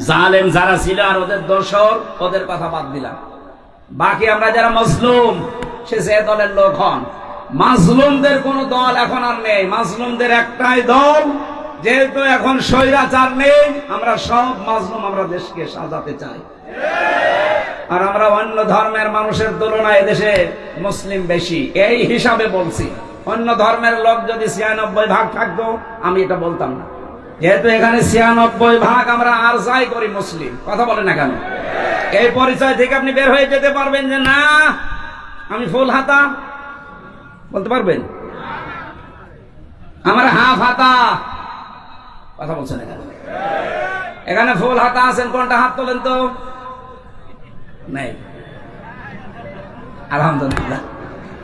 জালেম যারা ছিল আর ওদের দোষর, ওদের কথা বাদ দিলাম। বাকি আমরা যারা মজলুম, সে যে দলের লোক হন। মাজলুমদের কোন দল এখন আর নেই। মাজলুমদের একটাই দল, যেহেতু এখন স্বৈরাচার নেই, আমরা সব মাজলুম আমরা দেশকে সাজাতে চাই। আর আমরা অন্য ধর্মের মানুষের তুলনায় দেশে মুসলিম বেশি। এই হিসাবে বলছি। অন্য ধর্মের লোক যদি ছিয়ানব্বই ভাগ থাকতো, আমি এটা বলতাম না। যেহেতু এখানে ছিয়ানব্বই ভাগ আমরা আর যাই করি মুসলিম। কথা বলে না কেন? এই পরিচয় থেকে আপনি বের হয়ে যেতে পারবেন যে না, আমি ফুল হাতা। বলতে পারবেন? আমার হাফ হাতা। কথা বলছেন এখানে? এখানে ফুল হাতা আছেন, কোনটা হাত তোলেন তো? নেই। আলহামদুলিল্লাহ।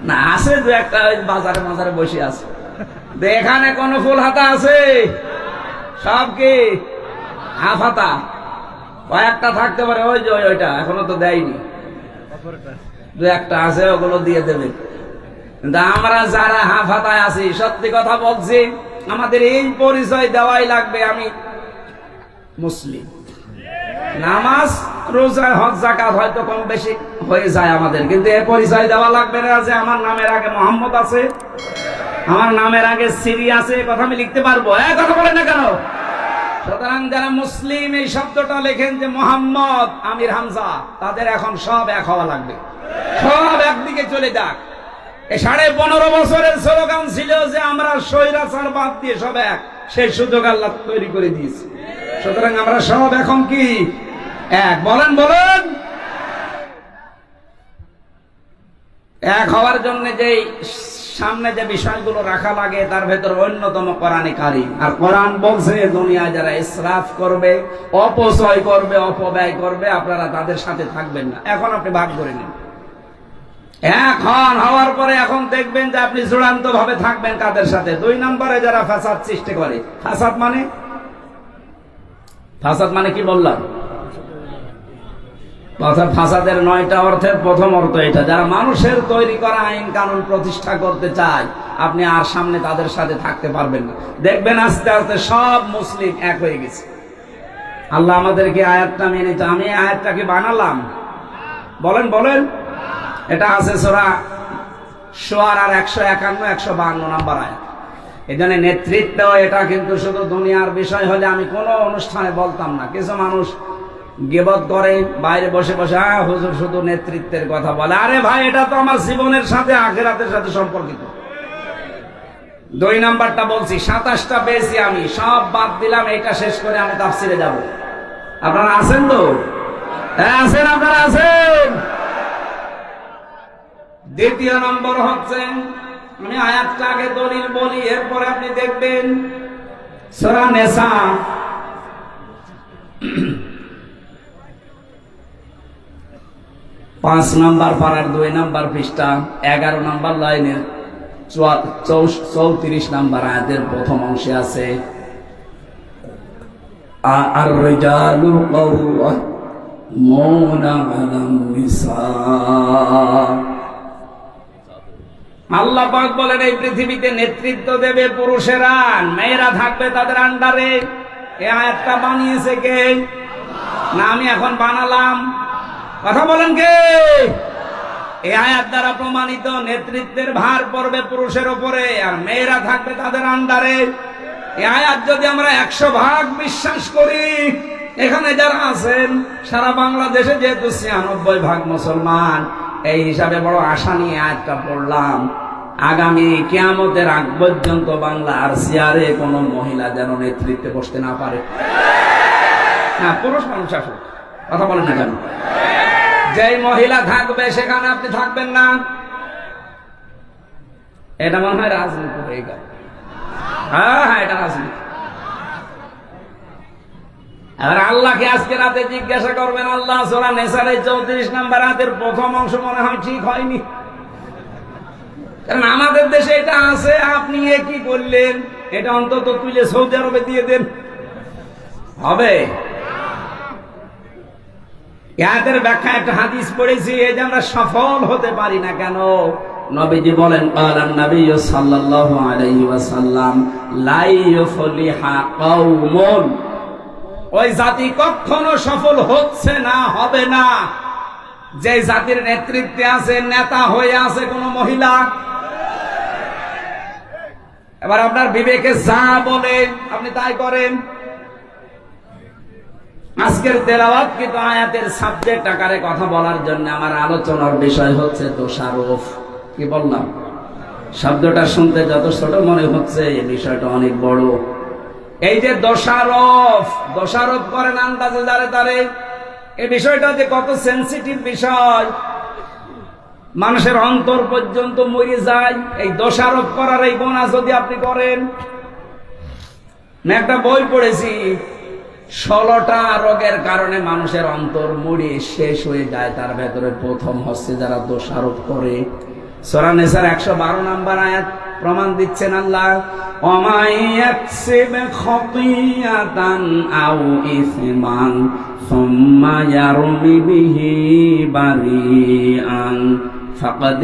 না, আছে দু একটা বাজারে মাজারে বসে আছে। এখানে কোন ফুল হাতা আছে? সব কি? হাফ হাতা কয়েকটা থাকতে পারে, ওই যে ওইটা। এখনও তো দেয়নি। দু একটা আছে, ওগুলো দিয়ে দেবে। কিন্তু আমরা যারা হাফ হাতায় আছি, সত্যি কথা বলছি, আমাদের এই পরিচয় দেওয়াই লাগবে আমি মুসলিম। নামাজ, রোজা, হজ জাকাত হয়তো কম বেশি হয়ে যায় আমাদের, কিন্তু এ পরিচয় দেওয়া লাগবে না যে আমার নামের আগে মোহাম্মদ আছে। আমার নামের আগে সিরি আছে কথা আমি লিখতে পারব। এক কথা বলেন না কেন? সুতরাং যারা মুসলিম, এই শব্দটা লেখেন যে মোহাম্মদ আমির হামজা, তাদের এখন সব এক হওয়া লাগবে। সব একদিকে চলে যাক। এই সাড়ে পনেরো বছরের স্লোগান ছিল যে আমরা স্বৈরাচার বাদ দিয়ে সব এক। সেই সুযোগ আল্লাহ তৈরি করে দিয়েছি। সুতরাং আমরা সব এখন কি? এক। বলেন বলেন। এক হওয়ার জন্য যে সামনে যে বিষয়গুলো রাখা লাগে, তার ভেতর অন্যতম কোরআনে কারিম আর কোরআন বলছে দুনিয়ায় যারা ইসরাফ করবে, অপচয় করবে, অপব্যয় করবে, আপনারা তাদের সাথে থাকবেন না। এখন আপনি ভাগ করে নিন। এখন হওয়ার পরে এখন দেখবেন যে আপনি চূড়ান্ত ভাবে থাকবেন কাদের সাথে? দুই নম্বরে যারা ফাসাদ সৃষ্টি করে। ফাসাদ মানে? ফাসাদ মানে কি বললাম? অর্থাৎ ফাসাদের নয়টা অর্থের প্রথম অর্থ এটা। যারা মানুষের তৈরি করা আইন কানুন প্রতিষ্ঠা করতে চায়, আপনি আর সামনে তাদের সাথে থাকতে পারবেন না। দেখবেন আস্তে আস্তে সব মুসলিম এক হয়ে গেছে। আল্লাহ আমাদেরকে আয়াতটা মেনে আমি আয়াতটাকে বানালাম। বলেন বলেন। এটা আছে সোরা সোয়ার আর একশো একান্ন, একশো বান্ন নাম্বার আয়াত। এই জন্য নেতৃত্ব, এটা কিন্তু শুধু দুনিয়ার বিষয় হলে আমি কোনো অনুষ্ঠানে বলতাম না। কিছু মানুষ গেবত করে, বাইরে বসে বসে হুজুর শুধু নেতৃত্বের কথা বলে। আরে ভাই, এটা তো আমার জীবনের সাথে, আখেরাতের সাথে সম্পর্কিত। দুই নাম্বারটা বলছি, সাতাশটা পেয়েছি আমি, সব বাদ দিলাম, এটা শেষ করে আমি তাফসিরে যাব। আপনারা আছেন তো? হ্যাঁ আছেন, আপনারা আছেন? দ্বিতীয় নম্বর হচ্ছে আমি আয়াতটা আগে দলিল বলি, এরপরে আপনি দেখবেন, সরা নেশা পাঁচ নাম্বার পাড়ার দুই নাম্বার পৃষ্ঠা, এগারো নাম্বার লাইনের চৌত্রিশ নাম্বার আয়াতের প্রথম অংশে আছে আল্লাহ পাক বলেন, এই পৃথিবীতে নেতৃত্ব দেবে পুরুষেরা, মেয়েরা থাকবে তাদের আন্ডারে। এ আয়াতটা বানিয়েছে কে? না, আমি এখন বানালাম। কথা বলেন কে? এই আয়াত দ্বারা প্রমাণিত নেতৃত্বের ভার পড়বে পুরুষের উপরে, আর মেয়েরা থাকবে তাদের আন্ডারে। এই আয়াত যদি আমরা একশো ভাগ বিশ্বাস করি, এখানে যারা আছেন, সারা বাংলাদেশে যেহেতু ছিয়ানব্বই ভাগ মুসলমান, এই হিসাবে বড় আশা নিয়ে আয়াতটা পড়লাম। আগামী কেয়ামতের আগ পর্যন্ত বাংলা আর সিয়ারে কোনো মহিলা যেন নেতৃত্বে বসতে না পারে। হ্যাঁ পুরুষ মানুষ আসুক, কথা বলেন না কেন? যেই মহিলা থাকবে সেখানে আপনি থাকবেন না। এটা মনে হয় রাজনীতি হয়ে গেল। হ্যাঁ হ্যাঁ এটা রাজনীতি। আল্লাহকে আজকে রাতে জিজ্ঞাসা করবেন, আল্লাহ চৌত্রিশ নাম্বার রাতের প্রথম অংশ মনে হয় ঠিক হয়নি। কারণ আমাদের দেশে এটা আছে, আপনি এ কি করলেন? এটা অন্তত তুলে সৌদি আরবে দিয়ে দেন। হবে? ইয়াদের ব্যাখ্যা একটা হাদিস পড়েছি, এই যে আমরা সফল হতে পারি না কেন? নবীজি বলেন, কালান নবী সাল্লাল্লাহু আলাইহি ওয়াসাল্লাম, লা ইউফলিহা কওমুন। ওই জাতি কখনো সফল হচ্ছে না, হবে না। যে জাতির নেতৃত্বে আছে, নেতা হয়ে আছে কোন মহিলা। এবার আপনার বিবেকে যা বলে আপনি তাই করেন। আজকের তেলাওয়াত কিন্তু আয়াতের সাবজেক্ট আকারে কথা বলার জন্য আমার আলোচনার বিষয় হচ্ছে দোষারোপ। কি বললাম? শব্দটা শুনতে যত ছোট মনে হচ্ছে, এই বিষয়টা অনেক বড়। এই যে দোষারোপ দোষারোপ করেন আন্দাজে দাঁড়ে দাঁড়ে এই বিষয়টা যে কত সেন্সিটিভ বিষয়। মানুষের অন্তর পর্যন্ত মরে যায়। এই দোষারোপ করার এই গোনা যদি আপনি করেন। একটা বই পড়েছি ষোলোটা রোগের কারণে মানুষের অন্তর মুড়ি শেষ হয়ে যায়, তার ভেতরে প্রথম হচ্ছে যারা দোষারোপ করে। সোরানেসার একশো বারো নাম্বার আয়াত প্রমাণ দিচ্ছেন আল্লাহ ফাকাদ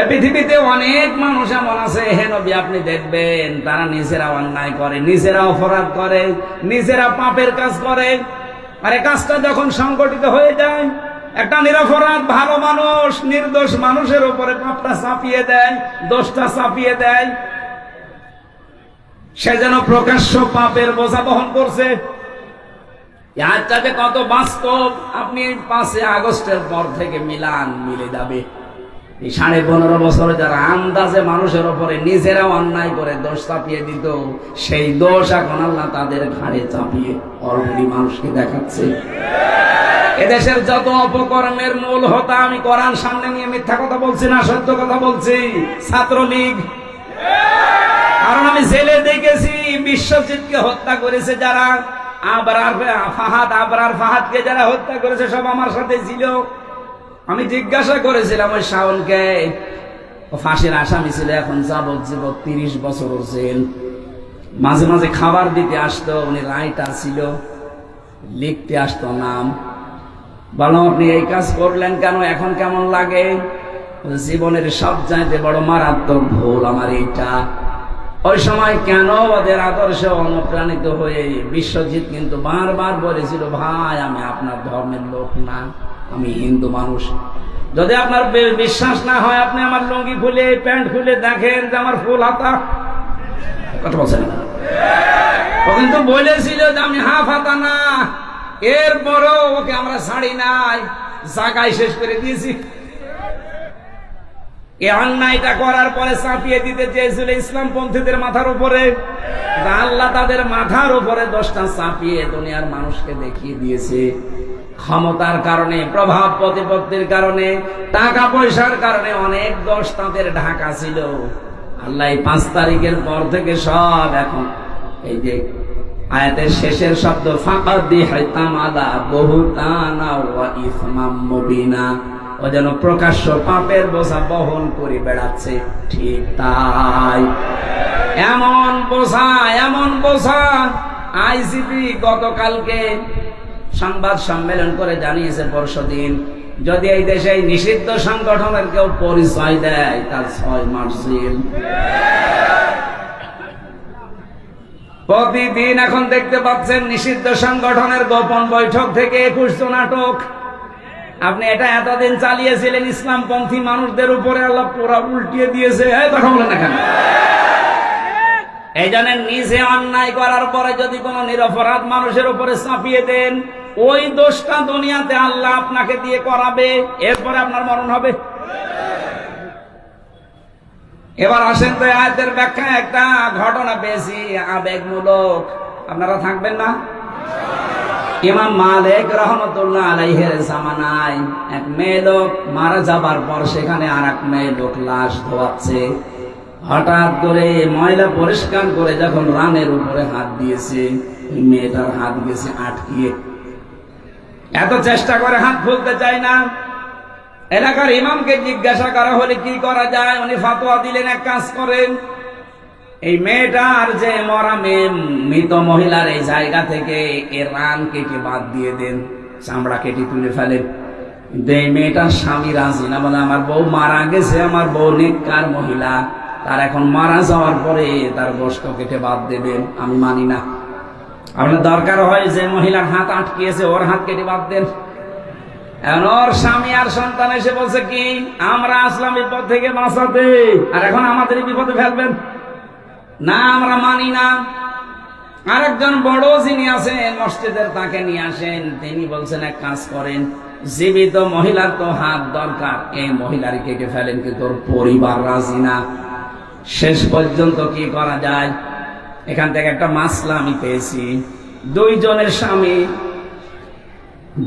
এ পৃথিবীতে অনেক মানুষ এমন আছে, হে নবী, আপনি দেখবেন তারা নিজেরা অন্যায় করে, নিজেরা অপরাধ করে, নিজেরা পাপের কাজ করে। আর কাজটা যখন সংগঠিত হয়ে যায়, একটা নিরপরাধ, ভালো মানুষ, নির্দোষ মানুষের উপরে পাপটা চাপিয়ে দেয়, দোষটা চাপিয়ে দেয়। সে যেন প্রকাশ্য পাপের বোঝা বহন করছে। আজটা যে কত বাস্তব, আপনি পাঁচে আগস্টের পর থেকে মিলান, মিলে যাবে। এই সাড়ে পনেরো বছরে যারা আন্দাজে মানুষের ওপরে নিজেরাও অন্যায় করে দোষ চাপিয়ে দিত, সেই দোষ এখন আল্লাহ তাদের ঘাড়ে চাপিয়ে অলরেডি মানুষকে দেখাচ্ছে। এদেশের যত অপকর্মের মূল হতা, আমি কোরআন সামনে নিয়ে মিথ্যা কথা বলছি না, সত্য কথা বলছি। ছাত্রলীগ। কারণ আমি জেলে দেখেছি, বিশ্বজিৎকে হত্যা করেছে যারা। আবরার ফাহাদ, আবরার ফাহাদকে যারা হত্যা করেছে, সব আমার সাথে ছিল। আমি জিজ্ঞাসা করেছিলাম, ওই শাওনকে ফাঁসির আসামি ছিল, এখন যাবজ্জীব তিরিশ বছর জেল। মাঝে মাঝে খাবার দিতে আসতো, উনি রাইটার ছিল, লিখতে আসতো নাম। বললাম আপনি এই কাজ করলেন কেন? এখন কেমন লাগে? জীবনের সব চাইতে বড় মারাত্মক ভুল আমার এইটা। ওই সময় কেন ওদের আদর্শে অনুপ্রাণিত হয়ে বিশ্বজিৎ কিন্তু বারবার বলেছিল, ভাই, আমি আপনার ধর্মের লোক না। আমি হিন্দু মানুষ। যদি আপনার বিশ্বাস না হয়, আপনি আমার লুঙ্গি খুলে, প্যান্ট খুলে দেখেন যে আমার ফুল হাতা। কথা বলছেন না? ও কিন্তু বলেছিল যে আমি হাফ হাতা না। এরপরও ওকে আমরা ছাড়ি নাই। জায়গায় শেষ করে দিয়েছি। এই অন্যায়টা করার পরে চাপিয়ে দিতে চেয়েছিল ইসলাম পন্থীদের মাথার উপরে। তা আল্লাহ তাদের মাথার উপরে দশটা চাপিয়ে দুনিয়ার মানুষকে দেখিয়ে দিয়েছে। ক্ষমতার কারণে, প্রভাব প্রতিপত্তির কারণে টাকা পয়সার কারণে অনেক দোষ তাদের ঢাকা ছিল। আল্লাহ পাঁচ তারিখের পর থেকে সব এখন, এই যে আয়াতের শেষের শব্দ পাপের বোঝা বহন করে বেড়াচ্ছে, ঠিক তাই। এমন বোঝা এমন বোঝা, আইসিপি গতকালকে সংবাদ সম্মেলন করে জানিয়েছে পরশুদিন। যদি এই দেশে নিষিদ্ধ সংগঠনের কেউ পরিচয় দেয়, তার ছয় মাস প্রতিদিন এখন দেখতে পাচ্ছেন নিষিদ্ধ সংগঠনের গোপন বৈঠক থেকে একুশ জন আটক। আপনি এটা এতদিন চালিয়েছিলেন, ইসলামপন্থী মানুষদের উপরে আল্লাহ পুরা উল্টিয়ে দিয়েছে। কথা বলেন না কেন? এই জন্য নিজে অন্যায় করার পরে যদি কোনো নিরপরাধ মানুষের উপরে চাপিয়ে দেন ওই দোষটা দুনিয়াতে আল্লাহ আপনাকে দিয়ে করাবে, এরপরে আপনার মরণ হবে। এবার আসেন তো আয়াতের ব্যাখ্যা একটা ঘটনা পেয়েছি, আবেগমূলক। আপনারা থাকবেন না? ইমাম মালিক রহমতুল্লাহ আলাইহের জামানায় এক মেয়ে লোক মারা যাবার পর সেখানে আর এক মেয়ে লোক লাশ ধোয়াচ্ছে। হঠাৎ করে ময়লা পরিষ্কার করে যখন রানের উপরে হাত দিয়েছে মেয়েটার হাত গেছে আটকিয়ে। এত চেষ্টা করে হাত খুলতে চায় না। এলাকার ইমামকে জিজ্ঞাসা করা হলে কি করা যায়? উনি ফাতোয়া দিলেন, এক কাজ করেন। এই মেয়েটার যে মরা মেয়ে, মৃত মহিলার এই জায়গা থেকে এ রান কেটে বাদ দিয়ে দেন, চামড়া কেটে তুলে ফেলেন। কিন্তু এই মেয়েটার স্বামী রাজি না বলে আমার বউ মারা গেছে, আমার বউ নেককার মহিলা। তার এখন মারা যাওয়ার পরে তার গোষ্ঠ কেটে বাদ দেবেন, আমি মানি না। আপনার দরকার হয় যে মহিলার হাত আটকিয়েছে, ওর হাত কেটে বাদ দেন। এখন ওর স্বামী আর সন্তান এসে বলছে কি, আমরা আসলাম বিপদ থেকে বাঁচাতে, আর এখন আমাদের বিপদে ফেলবেন। না, আমরা মানি না। আরেকজন বড় যিনি আছেন, মসজিদের তাকে নিয়ে আসেন, তিনি বলছেন, এক কাজ করেন, জীবিত মহিলার তো হাত দরকার, এই মহিলার কেটে ফেলেন, কিন্তু ওর পরিবার রাজি না। শেষ পর্যন্ত কি করা যায়? এখান থেকে একটা মাসলা আমি পেয়েছি। দুইজনের স্বামী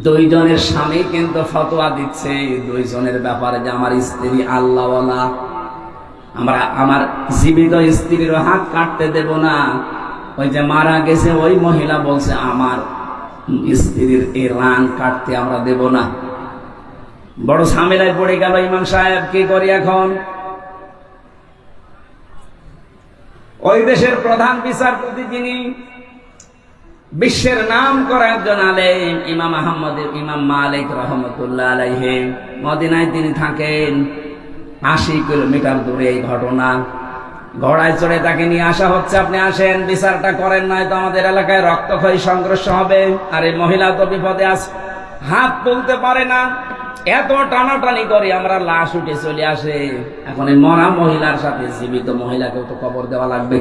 দুইজনের স্বামী কিন্তু ফতোয়া দিচ্ছে দুইজনের ব্যাপারে যে আমার স্ত্রী আল্লাহওয়ালা, আমরা আমার জীবিত স্ত্রীর হাত কাটতে দেব না। ওই যে মারা গেছে, ওই মহিলা বলছে, আমার স্ত্রীর এই রান কাটতে আমরা দেব না। বড় ঝামেলায় পড়ে গেল ইমাম সাহেব, কি করি এখন? ওই দেশের প্রধান বিচারপতি যিনি, বিশ্বের নাম করা একজন আলেম, ইমাম আহমদ, ইমাম মালিক রহমতুল্লাহ আলাইহে। মদিনায় তিনি থাকেন। আশি কিলোমিটার দূরে এই ঘটনা। ঘোড়ায় চড়ে তাকে নিয়ে আসা হচ্ছে। আপনি আসেন, বিচারটা করেন নয় তো আমাদের এলাকায় রক্তক্ষয়ী সংঘর্ষ হবে। আর এই মহিলা তো বিপদে আছে হাত তুলতে পারে না। এত টানাটানি করি আমরা লাশ উঠে চলে আসে। এখন এই মরা মহিলার সাথে জীবিত মহিলাকেও তো কবর দেওয়া লাগবে।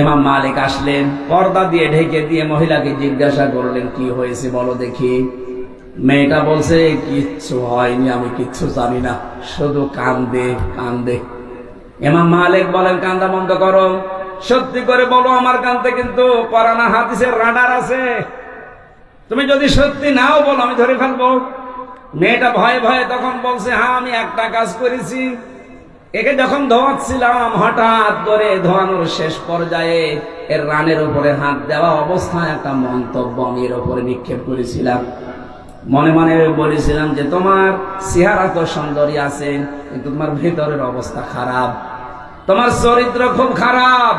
ইমাম মালিক আসলেন, পর্দা দিয়ে ঢেকে দিয়ে মহিলাকে জিজ্ঞাসা করলেন, কি হয়েছে বলো দেখি? মেয়েটা বলছে, কিচ্ছু হয়নি, আমি কিচ্ছু জানি না, শুধু কান্দে কান্দে। ইমাম মালিক বলেন, কান্দা বন্ধ করো। সত্যি করে বলো, আমার কান্দে কিন্তু করানা হাদিসের রাডার আছে। তুমি যদি সত্যি নাও বলো, আমি ধরে ফেলব। মেয়েটা ভয়ে ভয়ে তখন বলছে হ্যাঁ আমি একটা কাজ করেছি। একে যখন ধোয়াচ্ছিলাম, হঠাৎ করে ধোয়ানোর শেষ পর্যায়ে এর রানের উপরে হাত দেওয়া অবস্থায় একটা মন্তব্য আমি এর উপরে নিক্ষেপ করেছিলাম। মনে মনে বলেছিলাম যে, তোমার চেহারা তো সুন্দরী আছে, কিন্তু তোমার ভেতরের অবস্থা খারাপ। তোমার চরিত্র খুব খারাপ।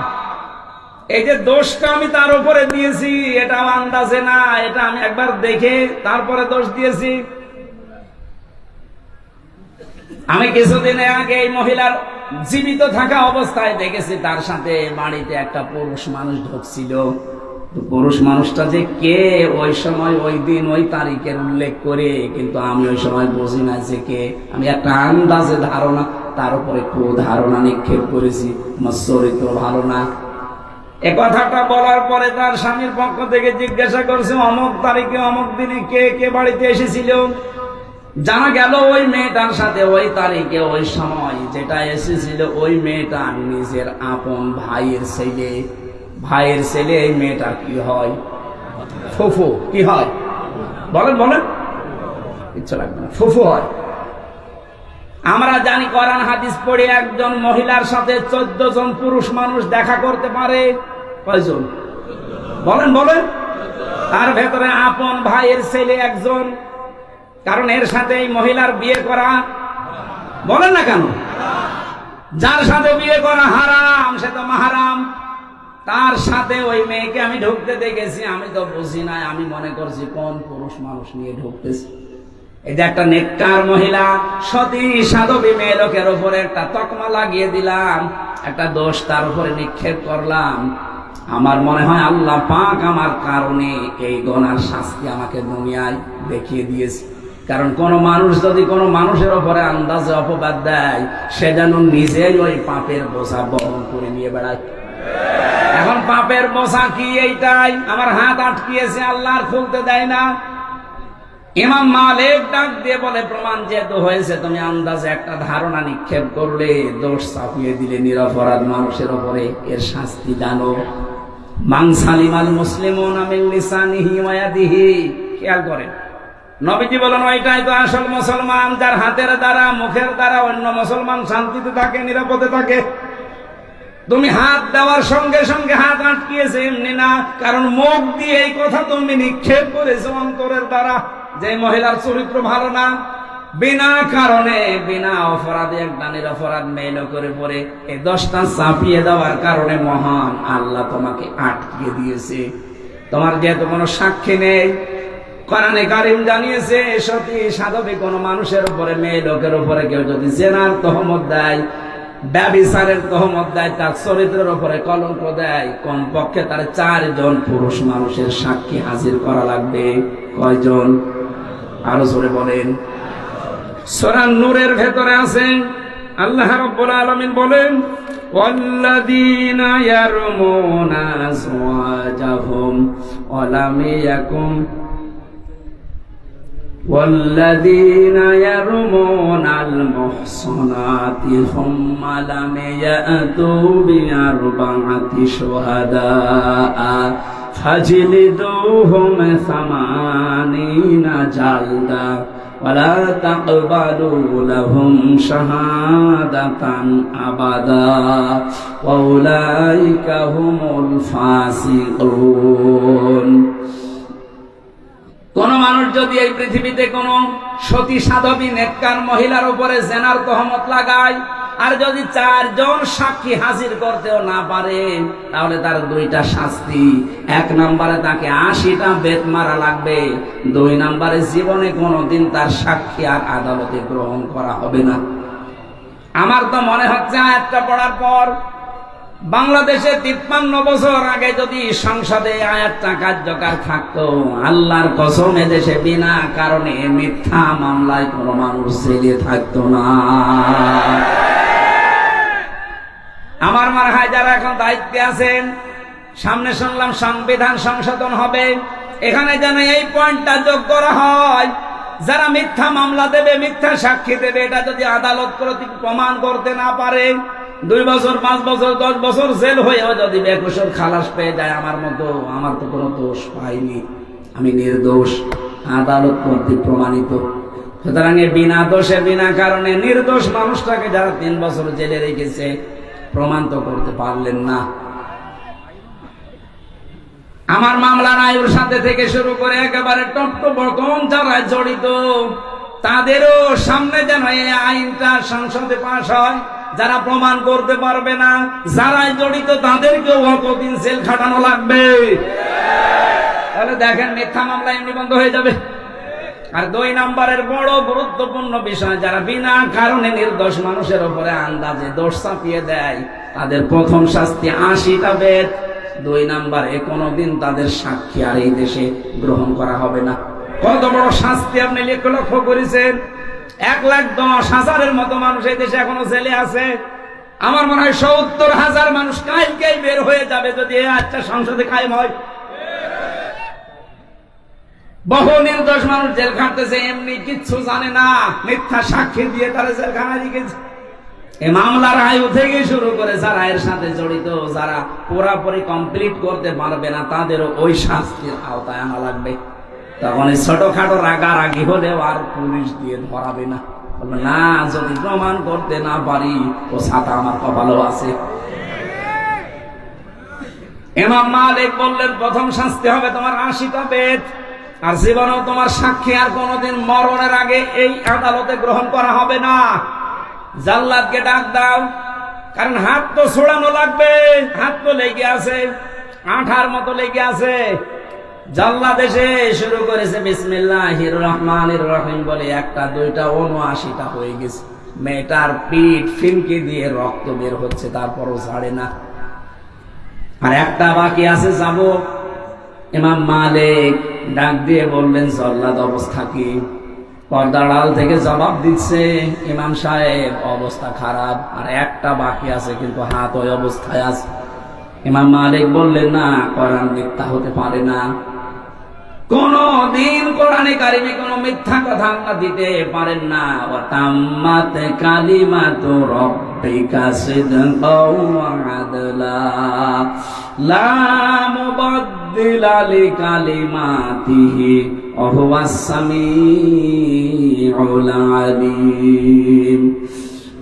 এই যে দোষটা আমি তার উপরে দিয়েছি, এটা আন্দাজে না, এটা আমি একবার দেখে তারপরে দোষ দিয়েছি। আমি কিছুদিন আগে এই মহিলার জীবিত থাকা অবস্থায় দেখেছি, তার সাথে বাড়িতে একটা পুরুষ মানুষ ঢুকছিল। পুরুষ মানুষটা যে কে, ওই সময়, ওই দিন, ওই তারিখের উল্লেখ করে, কিন্তু আমি ওই সময় বুঝি না যে কে। আমি একটা আন্দাজে ধারণা, তার উপরে খুব ধারণা নিক্ষেপ করেছি আমার চরিত্র ভালো না। এ কথাটা বলার পরে তার স্বামীর পক্ষ থেকে জিজ্ঞাসা করছে, অমুক তারিখে, অমক দিনে কে কে বাড়িতে এসেছিল? জানা গেল ওই মেয়েটার সাথে ওই তারিখে, ওই সময় যেটা এসেছিল ওই মেয়েটা নিজের আপন ভাইয়ের ছেলে। ভাইয়ের ছেলে এই মেয়েটা কি হয়? ফুফু, কি হয়? বলেন বলেন। ইচ্ছা লাগবে না, ফুফু হয়। আমরা জানি কোরআন হাদিস পড়ে একজন মহিলার সাথে চোদ্দ জন পুরুষ মানুষ দেখা করতে পারে। কয়জন? বলেন বলেন। তার ভেতরে আপন ভাইয়ের ছেলে একজন, কারণ এর সাথে এই মহিলার বিয়ে করা, বলেন না কেন? যার সাথে বিয়ে করা হারাম, সে তো মাহারাম। তার সাথে ওই মেয়েকে আমি ঢুকতে দেখেছি, আমি তো বুঝি নাই, আমি মনে করছি কোন পুরুষ মানুষ নিয়ে ঢুকতেছি। এই যে একটা নেককার মহিলা, সতী সাধবী মেয়ে লোকের উপরে একটা তকমা লাগিয়ে দিলাম, একটা দোষ তার উপরে নিক্ষেপ করলাম। আমার মনে হয় আল্লাহ পাক আমার কারণে এই গনার শাস্তি আমাকে দুনিয়ায় দেখিয়ে দিয়েছে। কারণ কোন মানুষ যদি কোনো মানুষের ওপরে আন্দাজে অপবাদ দেয়, সে যেন নিজেই ওই পাপের বোঝা বহন করে নিয়ে বেড়ায়। এখন পাপের বোঝা কি এইটাই? আমার হাত আটকিয়েছে, আল্লাহ আর খুলতে দেয় না। ইমাম মালিক ডাক দিয়ে বলে, প্রমাণ যেহেতু হয়েছে, তুমি আন্দাজে একটা ধারণা নিক্ষেপ করলে দোষ চাপিয়ে দিলে নিরপরাধ মানুষের ওপরে। এর শাস্তি জানো। মুসলিম খেয়াল করেন। নবীজি বলেন, ওইটাই তো আসল মুসলমান, যার হাতের দ্বারা, মুখের দ্বারা অন্য মুসলমান শান্তিতে থাকে, নিরাপদে থাকে। তুমি হাত দেওয়ার সঙ্গে সঙ্গে হাত আটকিয়েছে, এমনি না। কারণ মুখ দিয়ে এই কথা তুমি নিক্ষেপ করেছ অন্তরের দ্বারা। যে মহিলার চরিত্র ভালো না বিনা কারণে, বিনা অপরাধে একটা নিরপরাধ মেল করে পরে এই দশটা চাপিয়ে দেওয়ার কারণে মহান আল্লাহ তোমাকে আটকে দিয়েছে। তোমার যেহেতু কোনো সাক্ষী নেই কারিম জানিয়েছে কোন মানুষের উপরে, মেয়ে লোকের উপরে কেউ যদি জেনার তহমত দেয়, ব্যবিচারের তহমত দেয়, তার চরিত্রের উপরে কলঙ্ক দেয়, কমপক্ষে তার চারজন পুরুষ মানুষের সাক্ষী হাজির করা লাগবে। কয়জন? আরও জোরে বলেন। সোরান নূরের ভেতরে আছে আল্লাহ রাব্বুল আলামিন বলেন والذين يرمون أزواجهم ولم يكن والذين يرمون المحصنات ثم لم يأتوا بأربعة شهداء فاجلدوهم ثمانين جلدا ولا تقبلوا لهم شهادة أبدا وأولئك هم الفاسقون কোন মানুষ যদি এই পৃথিবীতে কোন সতী সাধবী নেককার মহিলার উপরে জেনার তহমত লাগায় আর যদি চারজন সাক্ষী হাজির করতেও না পারে, তাহলে তার দুইটা শাস্তি। এক নম্বরে তাকে আশিটা বেত মারা লাগবে। দুই নম্বরে জীবনে কোনোদিন তার সাক্ষী আর আদালতে গ্রহণ করা হবে না। আমার তো মনে হচ্ছে আয়াতটা পড়ার পর বাংলাদেশে তিপ্পান্ন বছর আগে যদি সংসদে আয়াতটা কার্যকর থাকতো, আল্লাহর কসম দেশে বিনা কারণে মিথ্যা মামলায় কোনো মানুষ জেলে থাকতো না। আমার মনে হয় যারা এখন দায়িত্বে আছেন। সামনে শুনলাম সংবিধান সংশোধন হবে। এখানে যেন এই পয়েন্টটা যোগ করা হয়, যারা মিথ্যা মামলা দেবে, মিথ্যা সাক্ষী দেবে, এটা যদি আদালত প্রতি প্রমাণ করতে না পারে দুই বছর, পাঁচ বছর, দশ বছর জেল হয়েও যদি বেকুশর খালাস পেয়ে যায়, আমার মতো, আমার তো কোনো দোষ পাইনি। আমি নির্দোষ, আদালত কর্তৃক প্রমাণিত। সুতরাং বিনা দোষে, বিনা কারণে নির্দোষ মানুষটাকে যারা তিন বছর জেলে রেখেছে প্রমাণ তো করতে পারলেন না। আমার মামলার আয়ুর সাথে থেকে শুরু করে একেবারে টপ্টবকম যারা জড়িত, তাদেরও সামনে যেন এই আইনটা সংসদে পাশ হয়। যারা প্রমাণ করতে পারবে না, যারাই জড়িত তাদেরকেও কতদিন জেল খাটানো লাগবে। তাহলে দেখেন, মিথ্যা মামলা এমনি বন্ধ হয়ে যাবে। আর দুই নম্বরের বড় গুরুত্বপূর্ণ বিষয়, যারা বিনা কারণে নির্দোষ মানুষের উপরে আন্দাজে দোষ চাপিয়ে দেয়, তাদের প্রথম শাস্তি আশিটা বেদ। দুই নাম্বারে কোনোদিন তাদের সাক্ষী আর এই দেশে গ্রহণ করা হবে না। কত বড় শাস্তি আপনি লক্ষ্য করেছেন? এক লাখ দশ হাজারের মতো মানুষ এই দেশে এখনও জেলে আছে। আমার মনে হয় সত্তর হাজার মানুষ কালকেই বের হয়ে যাবে যদি আজটা সংসদে কায়েম হয়। বহু নির্দোষ মানুষ জেল খাটতেছে, এমনি কিচ্ছু জানে না। মিথ্যা সাক্ষী দিয়ে তারা জেলখানা লিখেছে এই মামলার আয়ু থেকে শুরু করে যারা এর সাথে জড়িত, যারা পুরাপুরি কমপ্লিট করতে পারবে না, তাদেরও ওই শাস্তির আওতায় আনা লাগবে। তখন এই ছোটখাটো রাগারাগি হলেও আর পুলিশ দিয়ে ধরাবে না। না, যদি প্রমাণ করতে না পারি, ও ছাতা আমার কপালও আছে। এমাম মালিক বললেন, প্রথম শাস্তি হবে তোমার আশিটা বেদ। আর জীবনেও তোমার সাক্ষী আর কোনোদিন মরণের আগে এই আদালতে গ্রহণ করা হবে না। জাল্লাদকে ডাক দাও, কারণ হাত তো ছোড়ানো লাগবে। হাত তো লেগে আছে, আঠার মতো লেগে আছে। এসে শুরু করেছে বিসমিল্লাহ রহমান রহিম বলে একটা, দুইটা, উনআশিটা হয়ে গেছে। মেয়েটার পিঠ ফিনকে দিয়ে রক্ত বের হচ্ছে, তারপরও ছাড়ে না। আর একটা বাকি আছে, যাব। ইমাম মালিক ডাক দিয়ে বললেন, জল্লাদ অবস্থা কি? পর্দার আড়াল থেকে জবাব দিচ্ছে, ইমাম সাহেব, অবস্থা খারাপ। আর একটা বাকি আছে, কিন্তু হাত ওই অবস্থায় আছে। ইমাম মালিক বললেন, না, কোরআন মিথ্যা হতে পারে না। কোন দিন কোরআনে কারিমে কোন মিথ্যা কথা আল্লাহ দিতে পারেন না। ওয়া তাম্মাত কালিমাতু রাব্বিকা সিদকাও আদলা। লা মুবাদদিলা লিকালিমাতিহি ওয়া হুয়াস সামিউল আলিম।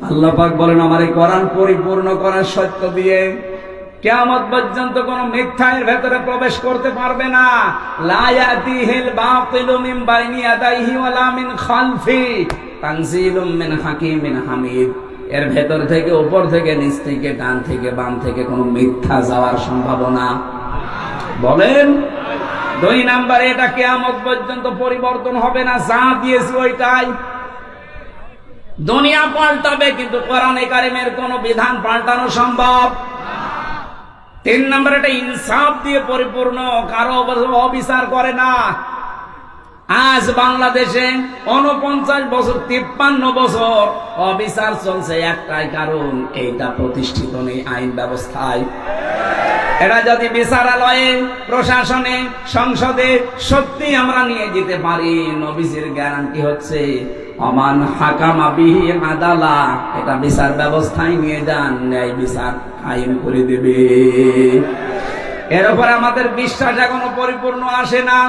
আল্লাহ পাক বলেন, আমার এই কোরআন পরিপূর্ণ করার সত্য দিয়ে কেয়ামত পর্যন্ত কোন মিথ্যায়ের ভেতরে প্রবেশ করতে পারবে না। লায়াতিহিল বাতিলু মিন বাইনি ইয়াদাইহি ওয়ালা মিন খালফি, তানজিলুম মিন হাকিমিন হামিদ। এর ভেতর থেকে, উপর থেকে, নিচ থেকে, ডান থেকে, বাম থেকে কোনো মিথ্যা যাওয়ার সম্ভাবনা। বলেন, দুই নাম্বারে এটা কেয়ামত পর্যন্ত পরিবর্তন হবে না, যা দিয়েছি ওইটাই। দুনিয়া পাল্টাবে, কিন্তু কোরআনে কারিমের কোন বিধান পাল্টানো সম্ভব। তিন নম্বর এটা ইনসাফ দিয়ে পরিপূর্ণ কারও অবিচার করে না। আজ বাংলাদেশে অনপঞ্চাশ বছর, তিপ্পান্ন বছর অবিচার চলছে একটাই কারণ, এইটা প্রতিষ্ঠিত নেই আইন ব্যবস্থায়। এটা যদি বিচারালয়ে, প্রশাসনে, সংসদে সত্যি আমরা নিয়ে যেতে পারি, নবীজির গ্যারান্টি হচ্ছে, অমান হাকামা বিহি আদালা এটা বিচার ব্যবস্থায় নিয়ে যান, ন্যায় বিচার আইন করে দেবে। এর উপর আমাদের বিশ্বাস এখনও পরিপূর্ণ আসে না।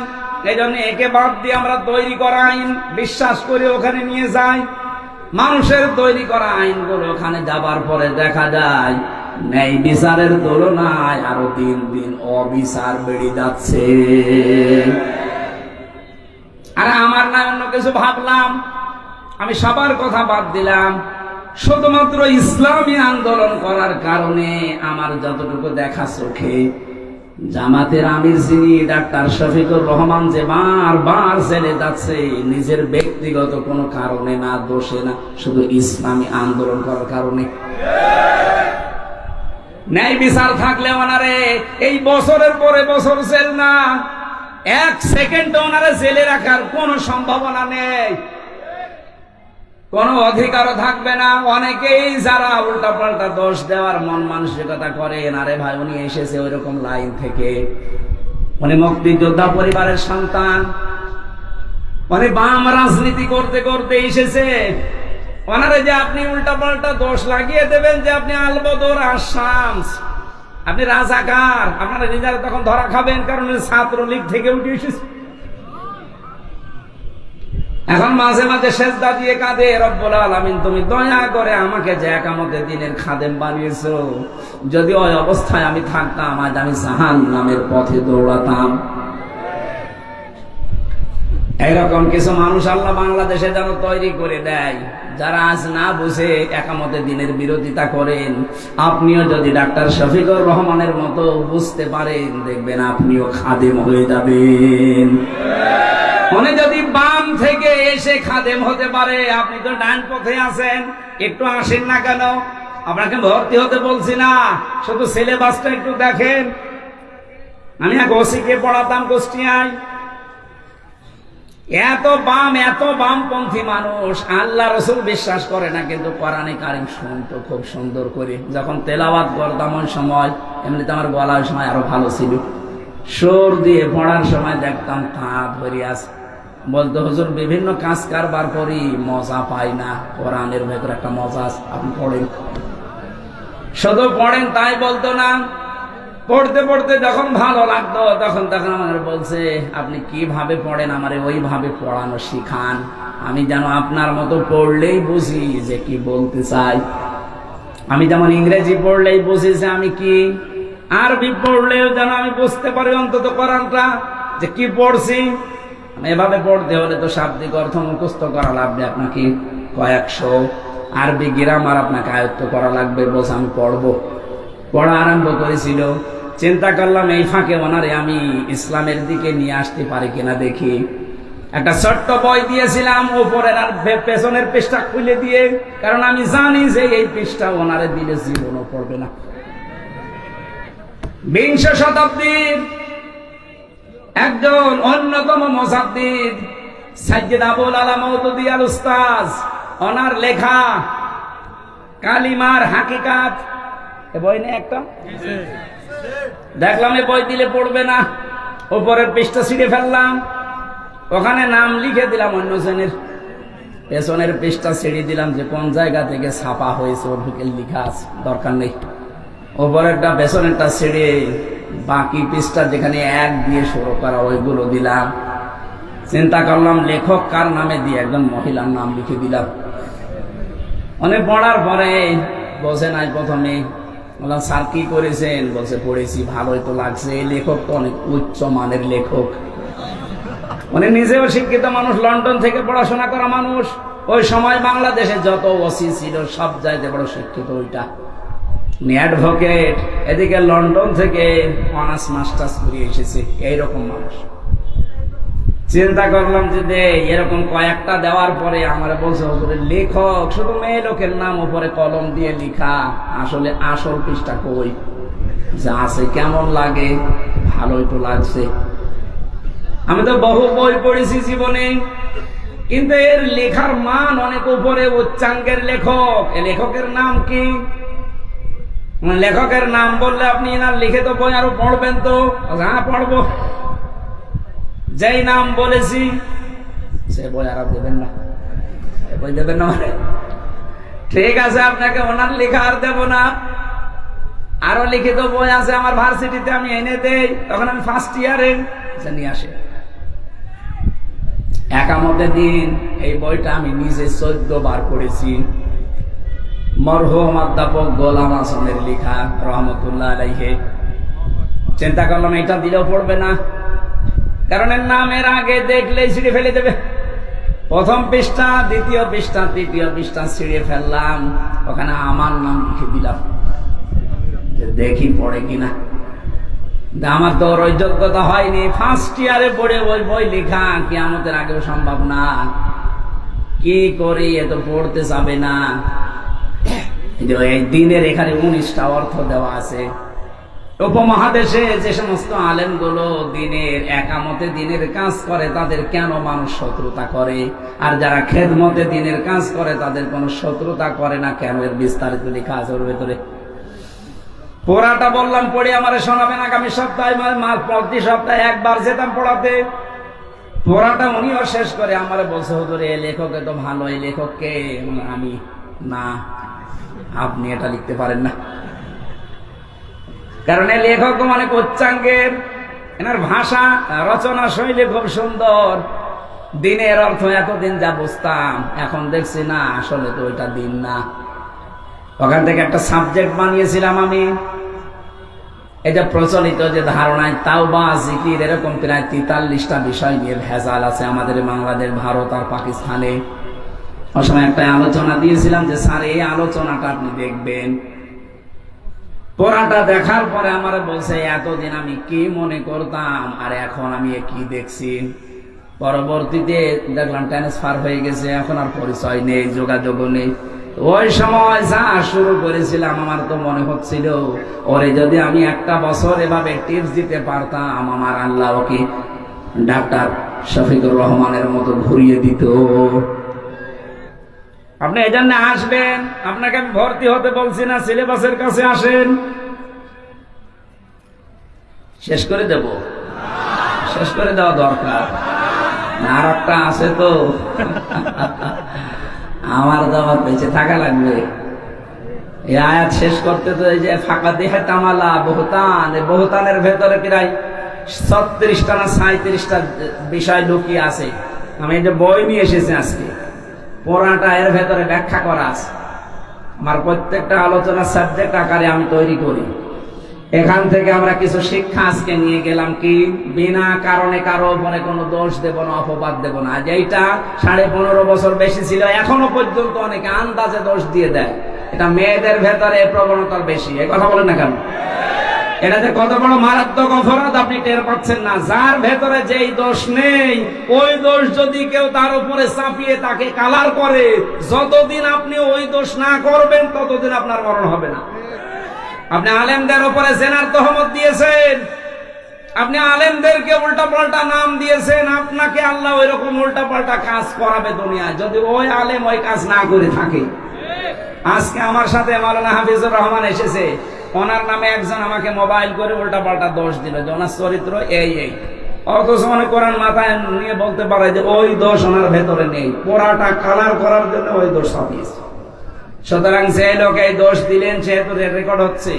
এই জন্য একে বাদ দিয়ে আমরা তৈরি করা আইন, বিশ্বাস করে ওখানে নিয়ে যাই। মানুষের তৈরি করা ওখানে যাবার পরে দেখা যায় বিচারের তুলনায় আরও দিন দিন অবিচার বেড়ে যাচ্ছে। আরে আমার না অন্য কিছু ভাবলাম। আমি সবার কথা বাদ দিলাম। শুধুমাত্র ইসলামী আন্দোলন করার কারণে আমার যতটুকু দেখা চোখে জামাতের আমির যিনি, ডাক্তার শফিকুর রহমান যে বারবার জেলে যাচ্ছে, নিজের ব্যক্তিগত কোনো কারণে না, দোষে না, শুধু ইসলামী আন্দোলন করার কারণে। ন্যায় বিচার থাকলে ওনারে এই বছরের পরে বছর জেল না, এক সেকেন্ড ওনারে জেলে রাখার কোনো সম্ভাবনা নেই। কোনো অধিকারও থাকবে না। অনেকেই যারা উল্টা পাল্টা দোষ দেওয়ার মন মানসিকতা করেন আরে ভাই, উনি এসেছে ওই রকম লাইন থেকে। উনি মুক্তিযোদ্ধা পরিবারের সন্তান। উনি বাম রাজনীতি করতে করতে এসেছে। ওনারে যে আপনি উল্টা পাল্টা দোষ লাগিয়ে দেবেন যে আপনি আলবদর আসাম আপনি রাজাকার, আপনারা নিজেরা তখন ধরা খাবেন কারণ ছাত্রলীগ থেকে উঠে এসেছে। এখন মাঝে মাঝে সেজদা দিয়ে কাঁদে, রব্বুল আলামিন, তুমি দয়া করে আমাকে যে একামতে দিনের খাদেম বানিয়েছো। যদি ওই অবস্থায় আমি থাকতাম, আজ আমি জাহান নামের পথে দৌড়াতাম। এইরকম কিছু মানুষ আল্লাহ বাংলাদেশে যেন তৈরি করে দেয়, যারা আজ না বুঝে একামতে দিনের বিরোধিতা করেন। আপনিও যদি ডাক্তার শফিকুর রহমানের মতো বুঝতে পারেন, দেখবেন আপনিও খাদেম হয়ে যাবেন। মনে যদি বাম থেকে এসে খাদেম হতে পারে, আপনি তো ডান পথে আছেন, একটু আসেন না কেন? আপনাকে ভর্তি হতে বলছি না, শুধু সিলেবাসটা একটু দেখেন। আমি এক ওসিকে পড়াতাম কুষ্টিয়ায়। এত বাম, এত বামপন্থী মানুষ, আল্লাহ রসুল বিশ্বাস করে না, কিন্তু কোরআনে কারিম শুনতো খুব সুন্দর করে। যখন তেলাওয়াত করতাম ওই সময়, এমনিতে আমার গলার সময় আরও ভালো ছিল। সুর দিয়ে পড়ার সময় দেখতাম কাঁধ ধরে আছে বলতো, হুজুর, বিভিন্ন কাজ কারবার করি, মজা পাই না। কোরআনের ভেতর একটা মজা আপনি পড়েন। শুধু পড়েন, তাই বলতো না। পড়তে পড়তে যখন ভালো লাগতো, তখন তখন আমাকে বলছে, আপনি কীভাবে পড়েন? আমারে ওইভাবে পড়ানো শিখান। আমি যেন আপনার মতো পড়লেই বুঝি যে কি বলতে চাই। আমি যেমন ইংরেজি পড়লেই বুঝি যে আমি কি। আরবি পড়লেও যেন আমি বুঝতে পারি অন্তত কোরআনটা, যে কি পড়ছি। এভাবে পড়তে হলে তো শাব্দিক অর্থ মুখস্থ করা লাগবে আপনাকে। কয়েকশো আরবি গ্রামার আপনাকে আয়ত্ত করা লাগবে বস আমি পড়ব। পড়া আরম্ভ করেছিল। চিন্তা করলাম, এই ফাঁকে ওনারে আমি ইসলামের দিকে নিয়ে আসতে পারি কিনা দেখি। একটা ছোট্ট বই দিয়েছিলাম, উপরের আর পেছনের পৃষ্ঠা খুলে দিয়ে, কারণ আমি জানি যে এই পৃষ্ঠা ওনারে দিলে জীবনও পড়বে না। বিংশ শতাব্দীর একজন অন্যতম মোসাদ্দিদ সাজ্জেদ আবুল আলা মৌদুদি আল উস্তাজ ওনার লেখা কালিমার হাকিকাত। বই নেই একটা? দেখলাম এ বই দিলে পড়বে না। ওপরের পৃষ্ঠা ছিঁড়ে ফেললাম। ওখানে নাম লিখে দিলাম অন্য শ্রেণির পেছনের পৃষ্ঠা ছিঁড়ে দিলাম যে কোন জায়গা থেকে ছাপা হয়েছে, ওর ঢুকে লিখা আছে দরকার নেই। ওপরেরটা পেছনেরটা ছিঁড়ে বাকি পৃষ্ঠা যেখানে এক দিয়ে শুরু করা, ওইগুলো দিলাম। চিন্তা করলাম, লেখক কার নামে দিয়ে? একজন মহিলার নাম লিখে দিলাম। অনেক পড়ার পরে বসে নাই প্রথমে। বললাম, স্যার কি করেছেন? বসে পড়েছি, ভালোই তো লাগছে। এই লেখক তো অনেক উচ্চ মানের লেখক। উনি নিজেও শিক্ষিত মানুষ, লন্ডন থেকে পড়াশোনা করা মানুষ। ওই সময় বাংলাদেশে যত ওসি ছিল, সব জায়গায় বড় শিক্ষিত ওইটা। অ্যাডভোকেট এদিকে লন্ডন থেকে অনার্স মাস্টার্স করে এসেছে, এইরকম মানুষ। চিন্তা করলাম যে দে, এরকম কয়েকটা দেওয়ার পরে আমার বলছে উপরে লেখক শুধু মেয়ে লোকের নাম উপরে কলম দিয়ে লিখা, আসলে আসল পৃষ্ঠা কই? যা আছে কেমন লাগে, ভালোই তো লাগছে। আমি তো বহু বই পড়েছি জীবনে, কিন্তু এর লেখার মান অনেক উপরে, উচ্চাঙ্গের লেখক। এ লেখকের নাম কি? লেখকের নাম বললে আপনি এনার লিখে তো বই আরও পড়বেন তো। হ্যাঁ পড়ব। যেই নাম বলেছি, সে বই আর দেবেন না। বই দেবেন না মানে। ঠিক আছে, আপনাকে ওনার লেখা আর দেব না। আরও লিখিত বই আছে আমার ভার্সিটিতে, আমি এনে দেই। তখন আমি ফার্স্ট ইয়ারে নিয়ে আসে। একামতে দিন, এই বইটা আমি নিজে চোদ্দ বার পড়েছি। মরহুম অধ্যাপক গোলাম আসনের লিখা, রহমতুল্লাহ আলাইহে। চিন্তা করলাম, এটা দিলেও পড়বে না। কারণ এর নামের আগে দেখলেই ছিঁড়ে ফেলে দেবে। প্রথম পৃষ্ঠা, দ্বিতীয় পৃষ্ঠা, তৃতীয় পৃষ্ঠা ছিঁড়ে ফেললাম। ওখানে আমার নাম লিখে দিলাম। দেখি পড়ে কিনা। আমার তো ওই যোগ্যতা হয়নি। ফার্স্ট ইয়ারে পড়ে ওই বই লেখা কি আমাদের আগেও সম্ভব না। কি করি, এ তো পড়তে যাবে না। এই এই দিনের এখানে উনিশটা অর্থ দেওয়া আছে। উপমহাদেশে যে সমস্ত আলেমগুলো দিনের একামতে দিনের কাজ করে, তাদের কেন মানুষ শত্রুতা করে? আর যারা খেদমতে দিনের কাজ করে, তাদের কোনো শত্রুতা করে না? কেন? এর বিস্তারিত আছে ওর ভেতরে। পড়াটা বললাম, পড়ে আমার শোনাবেন আগামী সপ্তাহে মানে প্রতি সপ্তাহে একবার যেতাম পড়াতে। পড়াটা উনিও শেষ করে, আমার বলছে, হুজুর, এ লেখকে তো ভালো এই লেখককে আমি, না। আপনি এটা লিখতে পারেন না। কারণ এই লেখক অনেক উচ্চাঙ্গের এনার ভাষা, রচনা শৈলী খুব সুন্দর। দিনের অর্থ এতদিন যা বুঝতাম, এখন দেখছি না, আসলে তো ওইটা দিন না। ওখান থেকে একটা সাবজেক্ট বানিয়েছিলাম আমি। এটা প্রচলিত যে ধারণায় তাও বা জিকির, এরকম প্রায় তেতাল্লিশটা বিষয় নিয়ে ভেজাল আছে আমাদের বাংলাদেশ, ভারত আর পাকিস্তানে। সময় একটা আলোচনা দিয়েছিলাম যে, স্যার, এই আলোচনাটা আপনি দেখবেন। পড়াটা দেখার পরে আমার বলছে, এতদিন আমি কি মনে করতাম, আর এখন আমি কি দেখছি? পরবর্তীতে দেখলাম ট্রান্সফার হয়ে গেছে, এখন আর পরিচয় নেই, যোগাযোগও নেই। ওই সময় যা শুরু করেছিলাম, আমার তো মনে হচ্ছিল, ওরে, যদি আমি একটা বছর এভাবে টিপস দিতে পারতাম, আমার আল্লাহ কি ডাক্তার শফিকুর রহমানের মতো ঘুরিয়ে দিত? আপনি এই জন্য আসবেন। আপনাকে আমি ভর্তি হতে বলছি না, সিলেবাসের কাছে আসেন। শেষ করে দেব। শেষ করে দেওয়া দরকার। আর একটা আছে তো। আমার তো আবার বেঁচে থাকা লাগবে। এই আয়াত শেষ করতে তো এই যে ফাঁকা দেহে তামালা, বহুতান বহুতানের ভেতরে প্রায় ছত্রিশটা না সাঁত্রিশটা বিষয় লুকিয়ে আছে। আমি এই যে বই নিয়ে এসেছি আজকে। পড়াটা এর ভেতরে ব্যাখ্যা করা আছে। আমার প্রত্যেকটা আলোচনার সাবজেক্ট আকারে আমি তৈরি করি। এখান থেকে আমরা কিছু শিক্ষা আজকে নিয়ে গেলাম কি, বিনা কারণে কারও উপরে কোনো দোষ দেব না, অপবাদ দেব না। যেটা সাড়ে পনেরো বছর বেশি ছিল, এখনও পর্যন্ত অনেকে আন্দাজে দোষ দিয়ে দেয়। এটা মেয়েদের ভেতরে প্রবণতার বেশি। এ কথা বলেন না কেন? এটা যে কত বড় মারাত্মক অপরাধ আপনি টের পাচ্ছেন না। যার ভেতরে যেই দোষ নেই, ওই দোষ যদি কেউ তার উপরে চাপিয়ে তাকে কালার করে, যতদিন আপনি ওই দোষ না করবেন, ততদিন আপনার মরণ হবে না। আপনি আলেমদের উপরে জেনার তহমত দিয়েছেন। আপনি আলেমদেরকে উল্টা পাল্টা নাম দিয়েছেন। আপনাকে আল্লাহ ওই রকম উল্টা পাল্টা কাজ করাবে দুনিয়ায়। যদি ওই আলেম ওই কাজ না করে থাকে। আজকে আমার সাথে মাওলানা হাফিজুর রহমান এসেছে। ওনার নামে একজন আমাকে মোবাইল করে উল্টা পাল্টা দোষ দিল যে ওনার চরিত্র এই এই। অথচ মনে করেন মাথায় নিয়ে বলতে পারে যে ওই দোষ ওনার ভেতরে নেই। পোড়াটা কালার করার জন্য ওই দোষ চাপিয়েছে সুতরাং যে লোক এই দোষ দিলেন সেহেতু রেকর্ড হচ্ছে,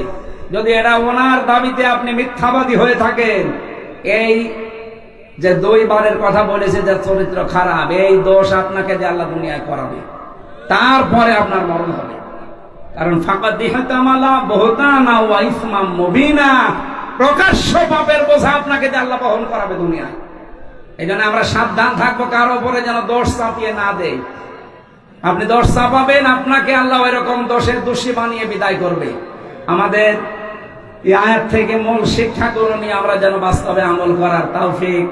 যদি এটা ওনার দাবিতে আপনি মিথ্যাবাদী হয়ে থাকেন, এই যে দুই বারের কথা বলেছে যে চরিত্র খারাপ, এই দোষ আপনাকে যে আল্লাহ দুনিয়ায় করাবে, তারপরে আপনার মরণ হবে। কারণ ফাঁকা দিহাতামালা বহুতানা ওয়াইসমা মুবিনা। প্রকাশ্য পাপের বোঝা আপনাকে যে আল্লাহ বহন করাবে দুনিয়ায়। এই জন্য আমরা সাবধান থাকব, কারও উপরে যেন দোষ চাপিয়ে না দেয়। আপনি দোষ চাপাবেন, আপনাকে আল্লাহ এরকম দোষের দোষী বানিয়ে বিদায় করবে। আমাদের এই আয়াত থেকে মূল শিক্ষাগুলো নিয়ে আমরা যেন বাস্তবে আমল করার তৌফিক